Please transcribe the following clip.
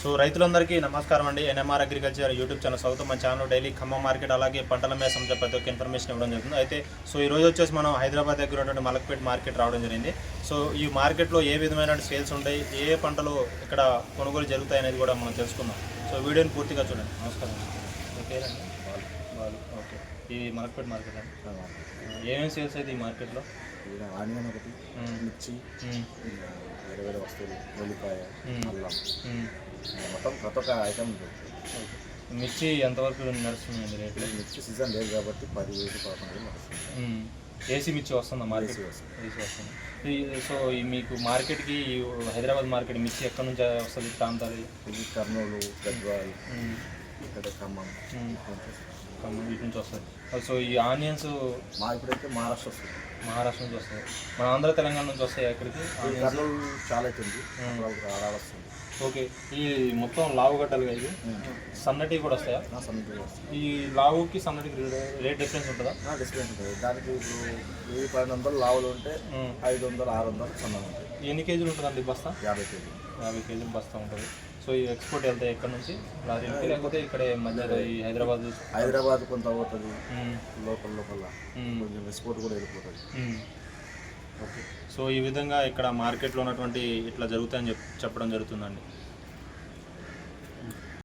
So రైతులందరికీ నమస్కారం అండి. NMR agriculture YouTube channel south మన ఛానల్ డైలీ ఖమ్మం మార్కెట్ అలాగే పంటల మీద సంబంధించిన ప్రతి ఒక్క ఇన్ఫర్మేషన్ ఇవ్వడం జరుగుతుంది. అయితే సో ఈ రోజు వచ్చేసి మనం హైదరాబాద్ దగ్గర ఉన్నటువంటి మలక్పేట్ మార్కెట్ రావడం జరిగింది. సో ఈ మార్కెట్లో ఏ విధమైన సేల్స్ ఉంటాయి ఏ పంటలు ఇక్కడ కొనుగోలు జరుగుతాయి అనేది కూడా మనం తెలుసుకుందాం. సో వీడియోని పూర్తిగా చూడండి. నమస్కారం. పేరండి? బాలు. ఓకే. ఈ మలక్పేట్ మార్కెట్ అండి? ఏమేమి సేల్స్ అయితే ఈ మార్కెట్లో? ఆనియన్ ఒకటి. మిర్చి వేరే వేరే వస్తువులు ఉల్లిపాయ. అల్లం. మొత్తం ప్రతి ఒక్క ఐటమ్. మిర్చి ఎంతవరకు నడుస్తుందండి రేట్లు మిర్చి సీజన్ లేదు కాబట్టి పది వేలు పదకొండు వేలు నడుస్తుంది. ఏసీ మిర్చి వస్తుందా మార్కెట్? ఏసీ వస్తుంది. ఏసీ వస్తుంది. సో ఈ మీకు మార్కెట్కి హైదరాబాద్ మార్కెట్ మిర్చి ఎక్కడి నుంచి వస్తుంది? ప్రాంతాలు ఇది కర్నూలు గద్వాల్. ఇక్కడ ఖమ్మం. వీటి నుంచి వస్తుంది సో ఈ ఆనియన్స్ మా ఇప్పుడైతే మహారాష్ట్ర వస్తుంది మహారాష్ట్ర నుంచి వస్తాయి. మన ఆంధ్ర తెలంగాణ నుంచి వస్తాయి కర్నూలు చాలా అవుతుంది. వస్తుంది ఓకే. ఈ మొత్తం లావు గడ్డలుగా ఇవి? సన్నటి కూడా వస్తాయా? వస్తుంది ఈ లావుకి సన్నటికి రేట్ డిఫరెన్స్ ఉంటుందా? డిస్కౌంట్ ఉంటుంది. దానికి ఇప్పుడు వెయ్యి పన్నెండు వందలు లావులు ఉంటే. ఐదు వందలు ఆరు వందలు సన్నగా ఉంటాయి ఎన్ని కేజీలు ఉంటుందండి బస్తా? యాభై కేజీ యాభై కేజీలు బస్తా ఉంటుంది. సో ఈ ఎక్స్పోర్ట్ వెళ్తాయి ఎక్కడ నుంచి? లారీలకి లేకపోతే ఇక్కడే మధ్యలో ఈ హైదరాబాద్ హైదరాబాద్ కొంత మ్మ్. Local local. కొంచెం ఎక్స్పోర్ట్ కూడా వెళ్ళిపోతుంది. సో ఈ విధంగా ఇక్కడ మార్కెట్లో ఉన్నటువంటి ఇట్లా జరుగుతాయని చెప్పడం జరుగుతుందండి.